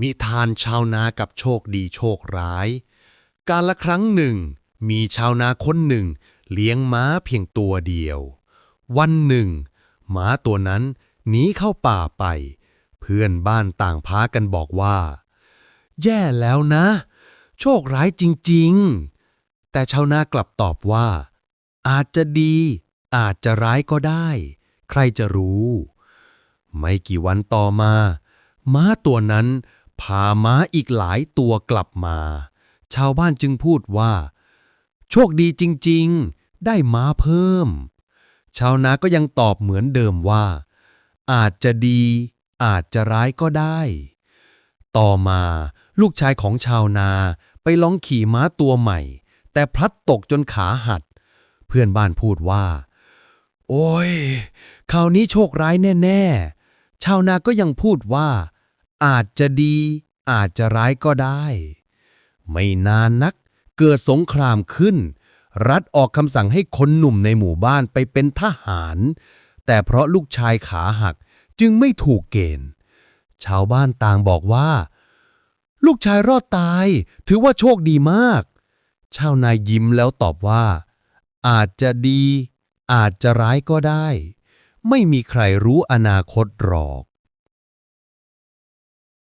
มิทานชาวนากับโชคดีโชคร้าย การละครั้งหนึ่ง มีชาวนาคนหนึ่ง เลี้ยงม้าเพียงตัวเดียว วันหนึ่งม้าตัวนั้นหนีเข้าป่าไป เพื่อนบ้านต่างพากันบอกว่า แย่แล้วนะ โชคร้ายจริงๆ แต่ชาวนากลับตอบว่า อาจจะดี อาจจะร้ายก็ได้ ใครจะรู้ ไม่กี่วันต่อมาม้าตัวนั้น พาม้าอีกหลายตัวกลับมา ชาวบ้านจึงพูดว่า โชคดีจริงๆ ได้ม้าเพิ่ม ชาวนาก็ยังตอบเหมือนเดิมว่า อาจจะดี อาจจะร้ายก็ได้ ต่อมาลูกชายของชาวนาไปลองขี่ม้าตัวใหม่ แต่พลัดตกจนขาหัดเพื่อนบ้านพูดว่า โอ้ยคราวนี้โชคร้ายแน่ ๆ ชาวนาก็ยังพูดว่า อาจจะดีอาจจะร้ายก็ได้ ไม่นานนัก เกิดสงครามขึ้น รัฐออกคำสั่งให้คนหนุ่มในหมู่บ้านไปเป็นทหาร แต่เพราะลูกชายขาหักจึงไม่ถูกเกณฑ์ ชาวบ้านต่างบอกว่า ลูกชายรอดตาย ถือว่าโชคดีมาก ชาวนายยิ้มแล้วตอบว่า อาจจะดี อาจจะร้ายก็ได้ ไม่มีใครรู้อนาคตหรอก